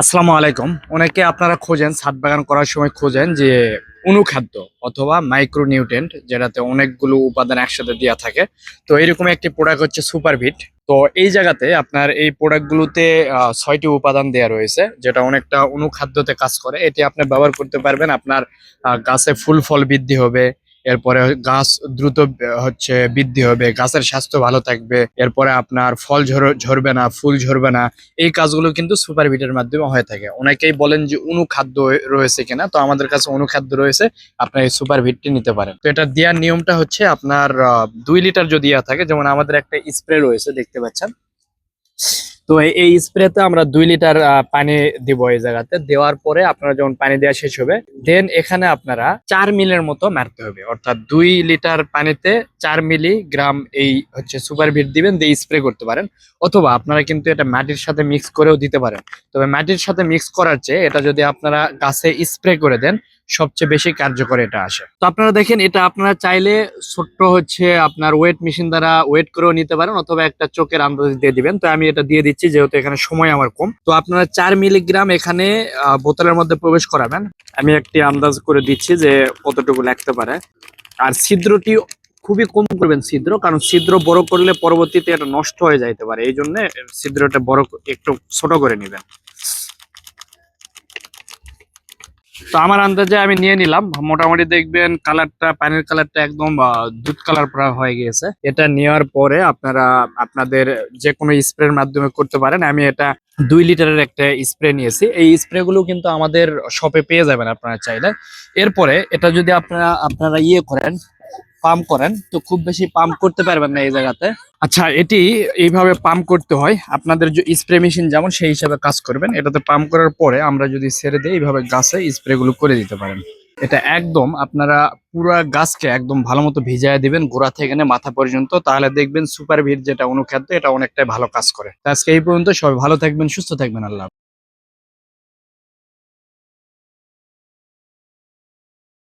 আসসালামু আলাইকুম। অনেকে আপনারা খোঁজেন, ছাদ বাগান করার সময় খোঁজেন যে অনুখাদ্য অথবা মাইক্রোনিউট্রেন্ট যেটাতে অনেকগুলো উপাদান একসাথে দেওয়া থাকে। তো এরকম একটি প্রোডাক্ট হচ্ছে সুপারভিট তো এই জায়গাতে আপনার এই প্রোডাক্টগুলোতে ছয়টি উপাদান দেওয়া রয়েছে, যেটা অনেকটা অনুখাদ্যতে কাজ করে। এটি আপনি ব্যবহার করতে পারবেন, আপনার গাছে ফুল ফল বৃদ্ধি হবে এরপরে গাছ দ্রুত হচ্ছে বৃদ্ধি হবে, গাছের স্বাস্থ্য ভালো থাকবে, এরপরে আপনার ফল ঝর- ঝরবে না, ফুল ঝরবে না, এই কাজগুলো কিন্তু সুপারভিটের মাধ্যমে হয়ে থাকে। অনেকেই বলেন যে অনুখাদ্য রয়েছে কিনা, তো আমাদের কাছে অনুখাদ্য রয়েছে, আপনার এই সুপারভিটটি নিতে পারেন। তো এটা দেওয়ার নিয়মটা হচ্ছে আপনার দুই লিটার যদি থাকে, যেমন আমাদের একটা স্প্রে রয়েছে, দেখতে পাচ্ছেন। তো এই- স্প্রেতে আমরা দুই লিটার পানি দিব এই জায়গাতে। দেওয়ার পরে আপনারা যখন পানি দেওয়া শেষ হবে দেন এখানে আপনারা চার মিলের মতো মারতে হবে। অর্থাৎ দুই লিটার পানিতে চার মিলি গ্রাম এই হচ্ছে সুপার সুপারভিট দিবেন, দিয়ে স্প্রে করতে পারেন। অথবা আপনারা কিন্তু এটা মাটির সাথে মিক্স করেও দিতে পারেন। তবে মাটির সাথে মিক্স করার চেয়ে এটা যদি আপনারা গাছে স্প্রে করে দেন সবচেয়ে বেশি কার্যকর এটা আসে। তো আপনারা দেখেন, এটা আপনারা চাইলে ছোট্ট হচ্ছে আপনার ওয়েট মেশিন দ্বারা ওয়েট করেও নিতে পারেন অথবা একটা চোখের আন্দাজ দিয়ে দিবেন। তো আমি এটা দিয়ে দিচ্ছি, যেহেতু এখানে সময় আমার কম। তো আপনারা চার মিলিগ্রাম এখানে বোতলের মধ্যে প্রবেশ করাবেন। আমি একটি আন্দাজ করে দিচ্ছি যে কতটুকু লাগতে পারে। আর ছিদ্রটি খুবই কম করবেন ছিদ্র, কারণ ছিদ্র বড় করলে পরবর্তীতে এটা নষ্ট হয়ে যাইতে পারে। এই জন্য ছিদ্রটা বড়, একটু ছোট করে নেবেন। তো আমার আন্দাজে আমি নিয়ে নিলাম। মোটামুটি দেখবেন কালারটা পানির কালারটা একদম দুধ কালার প্রায় হয়ে গিয়েছে। এটা নেওয়ার পরে আপনারা, আপনাদের যে কোনো স্প্রের মাধ্যমে করতে পারেন। আমি এটা দুই লিটারের একটা স্প্রে নিয়েছি। এই স্প্রে গুলো কিন্তু আমাদের শপে পেয়ে যাবেন আপনারা চাইলে। এরপরে এটা যদি আপনারা আপনারা ইয়ে করেন পাম্প করেন, তো খুব বেশি পাম্প করতে পারবেন না এই জায়গাতে। আচ্ছা এটি এইভাবে পাম্প করতে হয়। আপনাদের যে স্প্রে মেশিন যেমন সেই হিসাবে কাজ করবেন। এটাতে পাম্প করার পরে আমরা যদি ছেড়ে দিই, এইভাবে গাছে স্প্রে গুলো করে দিতে পারেন। এটা একদম আপনারা পুরো গাছকে একদম ভালো মতো ভিজায় দিবেন, গোড়া থেকে মাথা পর্যন্ত। তাহলে দেখবেন সুপার ভিট যেটা অনুখাদ্য, এটা অনেকটাই ভালো কাজ করে। আজকে এই পর্যন্ত সবাই ভালো থাকবেন, সুস্থ থাকবেন, আল্লাহ।